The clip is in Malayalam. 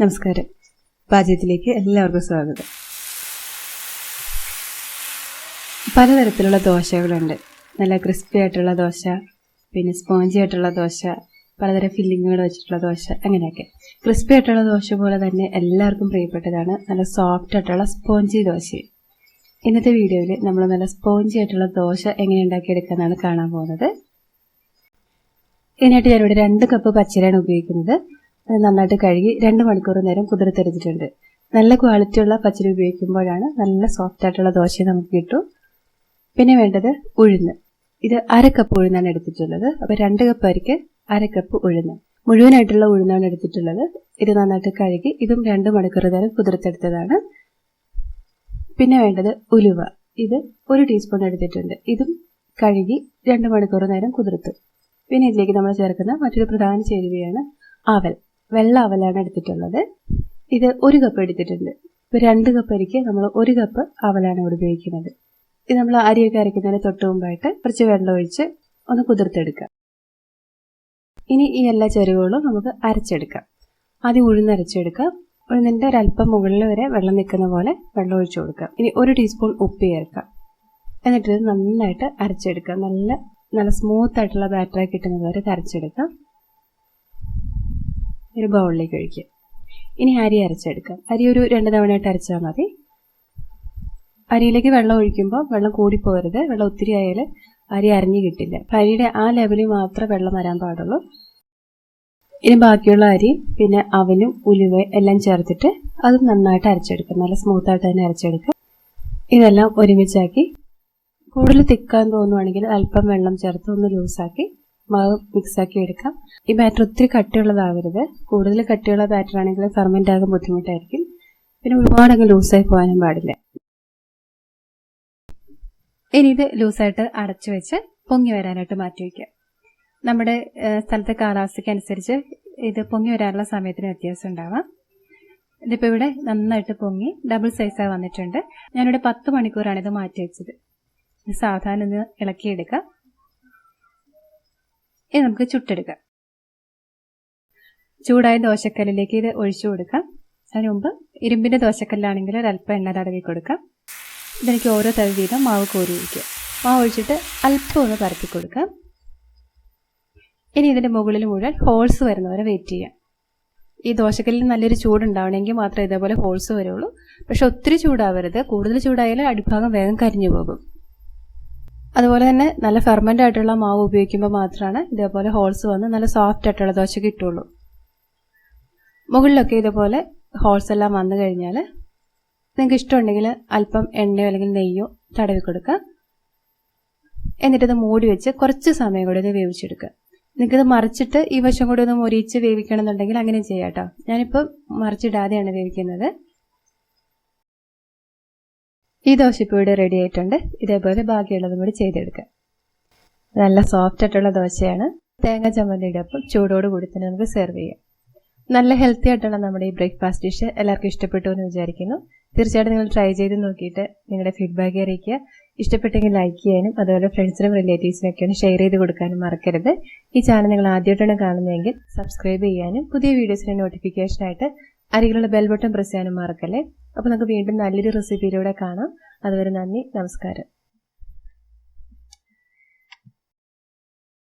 നമസ്കാരം. പാചകത്തിലേക്ക് എല്ലാവർക്കും സ്വാഗതം. പലതരത്തിലുള്ള ദോശകളുണ്ട്. നല്ല ക്രിസ്പി ആയിട്ടുള്ള ദോശ പിന്നെ സ്പോഞ്ചി ആയിട്ടുള്ള ദോശ പലതരം ഫില്ലിങ്ങുകൾ വെച്ചിട്ടുള്ള ദോശ അങ്ങനെയൊക്കെ. ക്രിസ്പി ആയിട്ടുള്ള ദോശ പോലെ തന്നെ എല്ലാവർക്കും പ്രിയപ്പെട്ടതാണ് നല്ല സോഫ്റ്റ് ആയിട്ടുള്ള സ്പോഞ്ചി ദോശ. ഇന്നത്തെ വീഡിയോയിൽ നമ്മൾ നല്ല സ്പോഞ്ചി ആയിട്ടുള്ള ദോശ എങ്ങനെ ഉണ്ടാക്കിയെടുക്കാന്നാണ് കാണാൻ പോകുന്നത്. ഇതിനായിട്ട് ഞാനിവിടെ രണ്ട് കപ്പ് പച്ചരിയാണ് ഉപയോഗിക്കുന്നത്. അത് നന്നായിട്ട് കഴുകി രണ്ട് മണിക്കൂർ നേരം കുതിർത്തെടുത്തിട്ടുണ്ട് നല്ല ക്വാളിറ്റിയുള്ള പച്ചരി ഉപയോഗിക്കുമ്പോഴാണ് നല്ല സോഫ്റ്റ് ആയിട്ടുള്ള ദോശ നമുക്ക് കിട്ടും. പിന്നെ വേണ്ടത് ഉഴുന്ന്. ഇത് അര കപ്പ് ഉഴുന്നാണ് എടുത്തിട്ടുള്ളത്. അപ്പോൾ രണ്ട് കപ്പ് അരിക്ക് അര കപ്പ് ഉഴുന്ന്. മുഴുവനായിട്ടുള്ള ഉഴുന്നാണ് എടുത്തിട്ടുള്ളത്. ഇത് നന്നായിട്ട് കഴുകി ഇതും രണ്ട് മണിക്കൂർ നേരം കുതിർത്തെടുത്തതാണ്. പിന്നെ വേണ്ടത് ഉലുവ. ഇത് ഒരു ടീസ്പൂൺ എടുത്തിട്ടുണ്ട്. ഇതും കഴുകി രണ്ട് മണിക്കൂർ നേരം കുതിർത്തു. പിന്നെ ഇതിലേക്ക് നമ്മൾ ചേർക്കുന്ന മറ്റൊരു പ്രധാന ചേരുവയാണ് അവൽ. വെള്ള അവലാണ് എടുത്തിട്ടുള്ളത്. ഇത് ഒരു കപ്പ് എടുത്തിട്ടുണ്ട്. ഇപ്പോൾ രണ്ട് കപ്പ് അരിക്ക് നമ്മൾ ഒരു കപ്പ് അവലാണ് ഇവിടെ ഉപയോഗിക്കുന്നത്. ഇത് നമ്മൾ അരിയൊക്കെ അരയ്ക്കുന്നതിന് തൊട്ട് മുമ്പായിട്ട് കുറച്ച് വെള്ളം ഒഴിച്ച് ഒന്ന് കുതിർത്തെടുക്കുക. ഇനി ഈ എല്ലാ ചേരുവകളും നമുക്ക് അരച്ചെടുക്കാം. ആദ്യം ഉഴുന്നരച്ചെടുക്കാം ഉഴുന്നിന്റെ ഒരല്പം മുകളിൽ വരെ വെള്ളം നിൽക്കുന്ന പോലെ വെള്ളം ഒഴിച്ചു കൊടുക്കാം ഇനി ഒരു ടീസ്പൂൺ ഉപ്പ് ചേർക്കാം എന്നിട്ട് ഇത് നന്നായിട്ട് അരച്ചെടുക്കാം നല്ല നല്ല സ്മൂത്ത് ആയിട്ടുള്ള ബാറ്ററായി കിട്ടുന്നത് വരെ അരച്ചെടുക്കാം ഒരു ബൗളിലേക്ക് ഒഴിക്കുക. ഇനി അരി അരച്ചെടുക്കാം അരി ഒരു രണ്ട് തവണയായിട്ട് അരച്ചാൽ മതി. അരിയിലേക്ക് വെള്ളം ഒഴിക്കുമ്പോൾ വെള്ളം കൂടിപ്പോകരുത്. വെള്ളം ഒത്തിരി ആയാൽ അരി അരിഞ്ഞു കിട്ടില്ല. അരിയുടെ ആ ലെവലിൽ മാത്രമേ വെള്ളം വരാൻ പാടുള്ളൂ. ഇനി ബാക്കിയുള്ള അരി പിന്നെ അവനും ഉലുവ എല്ലാം ചേർത്തിട്ട് അത് നന്നായിട്ട് അരച്ചെടുക്കുക. നല്ല സ്മൂത്തായിട്ട് തന്നെ അരച്ചെടുക്കുക. ഇതെല്ലാം ഒരുമിച്ചാക്കി. കൂടുതൽ തിക്കാൻ തോന്നുവാണെങ്കിൽ അല്പം വെള്ളം ചേർത്ത് ഒന്ന് ലൂസാക്കി മാവ് മിക്സാക്കി എടുക്കാം. ഈ ബാറ്റർ ഒത്തിരി കട്ടിയുള്ളതാവരുത്. കൂടുതൽ കട്ടിയുള്ള ബാറ്റർ ആണെങ്കിൽ ഫെർമെന്റ് ആകാൻ ബുദ്ധിമുട്ടായിരിക്കും. പിന്നെ ഒരുപാട് ഒരുപാടങ്ങ് ലൂസായി പോകാനും പാടില്ല. ഇനി ഇത് ലൂസായിട്ട് അടച്ചു വെച്ച് പൊങ്ങി വരാനായിട്ട് മാറ്റി വയ്ക്കാം നമ്മുടെ സ്ഥലത്തെ കാലാവസ്ഥയ്ക്ക് അനുസരിച്ച് ഇത് പൊങ്ങി വരാനുള്ള സമയത്തിന് വ്യത്യാസം ഉണ്ടാവാം. ഇതിപ്പോൾ ഇവിടെ നന്നായിട്ട് പൊങ്ങി ഡബിൾ സൈസായി വന്നിട്ടുണ്ട്. ഞാനിവിടെ പത്ത് മണിക്കൂറാണ് ഇത് മാറ്റി വെച്ചത്. സാധാരണ ഒന്ന് ഇളക്കിയെടുക്കാം. ഇനി നമുക്ക് ചുട്ടെടുക്കാം. ചൂടായ ദോശക്കല്ലിലേക്ക് ഇത് ഒഴിച്ചു കൊടുക്കാം. അതിന് മുമ്പ് ഇരുമ്പിന്റെ ദോശക്കല്ലാണെങ്കിൽ ഒരല്പം എണ്ണ തടവി കൊടുക്കാം. ഇതെനിക്ക് ഓരോ തവി വീതം മാവ് കോരി മാവ് ഒഴിച്ചിട്ട് അല്പം ഒന്ന് പരത്തി കൊടുക്കാം. ഇനി ഇതിന്റെ മുകളിൽ മുഴുവൻ ഹോൾസ് വരുന്നവരെ വെയിറ്റ് ചെയ്യാം. ഈ ദോശക്കല്ലിൽ നല്ലൊരു ചൂടുണ്ടാവണമെങ്കിൽ മാത്രമേ ഇതേപോലെ ഹോൾസ് വരുള്ളൂ. പക്ഷെ ഒത്തിരി ചൂടാവരുത്. കൂടുതൽ ചൂടായാൽ അടിഭാഗം വേഗം കരിഞ്ഞു പോകും. അതുപോലെ തന്നെ നല്ല ഫെർമന്റ് ആയിട്ടുള്ള മാവ് ഉപയോഗിക്കുമ്പോൾ മാത്രമാണ് ഇതേപോലെ ഹോൾസ് വന്ന് നല്ല സോഫ്റ്റ് ആയിട്ടുള്ള ദോശ കിട്ടുള്ളൂ മുകളിലൊക്കെ ഇതുപോലെ ഹോൾസ് എല്ലാം വന്നു കഴിഞ്ഞാൽ നിങ്ങൾക്ക് ഇഷ്ടമുണ്ടെങ്കിൽ അല്പം എണ്ണയോ അല്ലെങ്കിൽ നെയ്യോ തടവി കൊടുക്കുക. എന്നിട്ടത് മൂടി വെച്ച് കുറച്ച് സമയം കൂടി ഇത് വേവിച്ചെടുക്കുക. നിങ്ങൾക്കിത് മറിച്ചിട്ട് ഈ വശം കൂടി ഒന്ന് മുരിച്ച് വേവിക്കണം എന്നുണ്ടെങ്കിൽ അങ്ങനെ ചെയ്യാം കേട്ടോ ഞാനിപ്പോൾ മറിച്ചിടാതെയാണ് വേവിക്കുന്നത്. ഈ ദോശ ഇപ്പോൾ ഇവിടെ റെഡി ആയിട്ടുണ്ട്. ഇതേപോലെ ബാക്കിയുള്ളതും കൂടി ചെയ്തെടുക്കുക നല്ല സോഫ്റ്റ് ആയിട്ടുള്ള ദോശയാണ്. തേങ്ങ ചമ്മന്തിയുടെ ഒപ്പം ചൂടോട് കൂടി തന്നെ നമുക്ക് സെർവ് ചെയ്യാം. നല്ല ഹെൽത്തി ആയിട്ടുള്ള നമ്മുടെ ഈ ബ്രേക്ക്ഫാസ്റ്റ് ഡിഷ് എല്ലാവർക്കും ഇഷ്ടപ്പെട്ടു എന്ന് വിചാരിക്കുന്നു. തീർച്ചയായിട്ടും നിങ്ങൾ ട്രൈ ചെയ്ത് നോക്കിയിട്ട് നിങ്ങളുടെ ഫീഡ്ബാക്ക് അറിയിക്കുക. ഇഷ്ടപ്പെട്ടെങ്കിൽ ലൈക്ക് ചെയ്യാനും അതുപോലെ ഫ്രണ്ട്സിനും റിലേറ്റീവ്സിനൊക്കെ ഒന്ന് ഷെയർ ചെയ്ത് കൊടുക്കാനും മറക്കരുത്. ഈ ചാനൽ നിങ്ങൾ ആദ്യമായിട്ടാണ് കാണുന്നതെങ്കിൽ സബ്സ്ക്രൈബ് ചെയ്യാനും പുതിയ വീഡിയോസിന് നോട്ടിഫിക്കേഷനായിട്ട് അരികിലുള്ള ബെൽ ബട്ടൺ പ്രസ് ചെയ്യാനും മറക്കല്ലേ? അപ്പോൾ നമുക്ക് വീണ്ടും നല്ലൊരു റെസിപ്പിയിലൂടെ കാണാം. അതുവരെ നന്ദി നമസ്കാരം.